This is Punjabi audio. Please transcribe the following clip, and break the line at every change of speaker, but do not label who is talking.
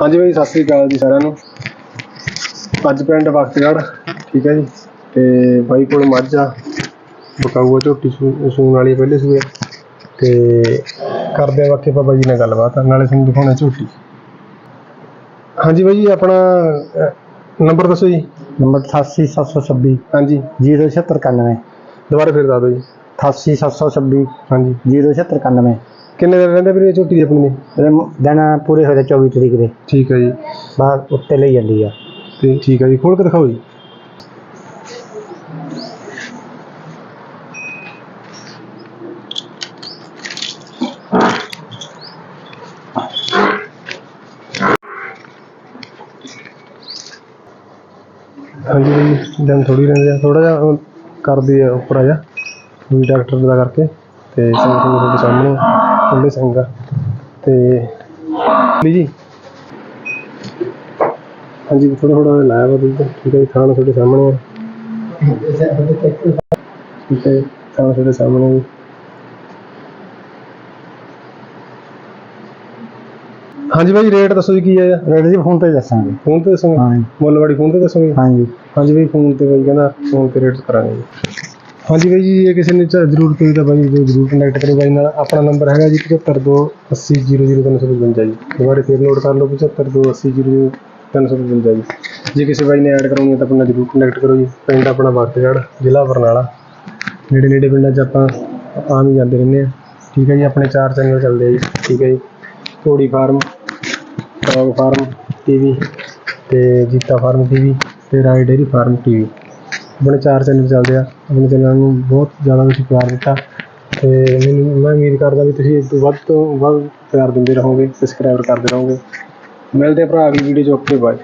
ਹਾਂਜੀ ਬਾਈ ਸਤਿ ਸ੍ਰੀ ਅਕਾਲ ਜੀ ਸਾਰਿਆਂ ਨੂੰ। ਅੱਜ ਪਿੰਡ ਵਕਤਗੜ੍ਹ ਠੀਕ ਹੈ ਜੀ। ਤੇ ਬਾਈ ਕੋਲ ਮੱਝ ਆ ਬਕਾਊਆ ਝੋਟੀ ਸੂਣ ਵਾਲੀ ਪਹਿਲੇ ਸੂਏ ਤੇ ਕਰਦੇ ਆਪਾਂ ਬਾਈ ਜੀ ਨਾਲ ਗੱਲਬਾਤ ਨਾਲੇ ਤੁਹਾਨੂੰ ਦਿਖਾਉਣਾ ਝੋਟੀ। ਹਾਂਜੀ ਬਾਈ ਜੀ ਆਪਣਾ ਨੰਬਰ ਦੱਸੋ ਜੀ।
ਨੰਬਰ 88726
ਹਾਂਜੀ।
0791
ਦੁਬਾਰਾ ਫਿਰ ਦੱਸ ਦਿਓ ਜੀ।
88726
ਹਾਂਜੀ।
0791
ਕਿੰਨੇ ਦਿਨ ਰਹਿੰਦੇ ਵੀਰੇ ਇਹ ਝੋਟੀ ਦੀ ਆਪਣੀ ਦੇ?
ਇਹਦੇ ਮ- ਦਿਨ ਪੂਰੇ ਹੋਏ 24 ਤਰੀਕ ਦੇ।
ਠੀਕ ਹੈ ਜੀ।
ਬਾਅਦ ਉੱਤੇ ਲਈ ਜਾਂਦੀ ਆ।
ਤੇ ਠੀਕ ਹੈ ਜੀ ਖੋਲ ਕੇ ਦਿਖਾਓ ਜੀ। ਹਾਂਜੀ ਜੀ ਦਿਨ ਥੋੜੀ ਰਹਿੰਦੇ ਆ। ਥੋੜਾ ਜਿਹਾ ਕਰਦੇ ਆ ਉੱਪਰ ਆ ਜਾ। ਵੀ ਡਾਕਟਰ ਦਾ ਕਰਕੇ। ਤੇ ਤੁਹਾਡੇ ਸਾਹਮਣੇ ਖੁੱਲੇ ਸਿੰਘ ਤੇ ਲਈ ਜੀ। ਹਾਂਜੀ ਥੋੜਾ ਥੋੜਾ ਲਾਇਆ ਵਾ ਦੁੱਧ ਠੀਕ ਹੈ ਜੀ ਖਾਣਾ ਤੁਹਾਡੇ ਸਾਹਮਣੇ ਠੀਕ ਹੈ ਤੁਹਾਡੇ ਸਾਹਮਣੇ ਜੀ। ਹਾਂਜੀ ਭਾਈ ਰੇਟ ਦੱਸੋ ਜੀ ਕੀ ਹੈ
ਰੇਟ ਜੀ ਫੋਨ ਤੇ ਦੱਸਾਂਗੇ।
ਫੋਨ ਤੇ ਦੱਸੋਗੇ?
ਹਾਂ ਜੀ,
ਮੁੱਲਵਾੜੀ ਫੋਨ ਤੇ ਦੱਸੋਗੇ?
ਹਾਂ ਜੀ।
ਹਾਂਜੀ ਭਾਈ ਫੋਨ ਤੇ ਬਾਈ ਕਹਿੰਦਾ ਫੋਨ ਤੇ ਰੇਟ ਕਰਾਂਗੇ ਜੀ। ਹਾਂਜੀ ਬਾਈ ਜੀ ਜੇ ਕਿਸੇ ਨੇ ਚ- ਜ਼ਰੂਰ ਹੋਈ ਤਾਂ ਬਾਈ ਜੀ ਜ਼ਰੂਰ ਕੰਟੈਕਟ ਕਰੋ ਬਾਈ, ਨਾਲ ਆਪਣਾ ਨੰਬਰ ਹੈਗਾ ਜੀ 7528000355 ਜੀ। ਦੁਬਾਰਾ ਫੇਰ ਨੋਟ ਕਰ ਲਓ 7528000355 ਜੀ। ਜੇ ਕਿਸੇ ਬਾਈ ਨੇ ਐਡ ਕਰਾਉਣੀ ਹੈ ਤਾਂ ਆਪਣਾ ਜ਼ਰੂਰ ਕੰਟੈਕਟ ਕਰੋ ਜੀ। ਪਿੰਡ ਆਪਣਾ ਵਕਤਗੜ੍ਹ ਜ਼ਿਲ੍ਹਾ ਬਰਨਾਲਾ। ਨੇੜੇ ਨੇੜੇ ਪਿੰਡਾਂ 'ਚ ਆਪਾਂ ਆਮ ਹੀ ਜਾਂਦੇ ਰਹਿੰਦੇ ਆ ਠੀਕ ਹੈ ਜੀ, ਆਪਣੇ ਚਾਰ ਚੈਨਲ ਚੱਲਦੇ ਆ ਜੀ। ਠੀਕ ਹੈ ਜੀ, ਘੋੜੀ ਫਾਰਮ ਟੌਗ ਫਾਰਮ, ਟੀਵੀ ਤੇ ਜੀਤਾ ਫਾਰਮ ਟੀਵੀ ਤੇ ਰਾਏ ਡੇਰੀ ਫਾਰਮ ਟੀਵੀ। ਆਪਣੇ ਚਾਰ ਚੈਨਲ ਚੱਲਦੇ ਆ, ਆਪਣੇ ਚੈਨਲ ਨੂੰ ਬਹੁਤ ਜ਼ਿਆਦਾ ਤੁਸੀਂ ਪਿਆਰ ਦਿੱਤਾ ਅਤੇ ਮੈਨੂੰ, ਮੈਂ ਉਮੀਦ ਕਰਦਾ ਵੀ ਤੁਸੀਂ ਇਸ ਤੋਂ ਵੱਧ ਤੋਂ ਵੱਧ ਪਿਆਰ ਦਿੰਦੇ ਰਹੋਗੇ ਸਬਸਕ੍ਰਾਈਬ ਕਰਦੇ ਰਹੋਗੇ। ਮਿਲਦੇ ਆ ਭਰਾ ਅਗਲੀ ਵੀਡੀਓ 'ਚ, ਓਕੇ ਬਾਏ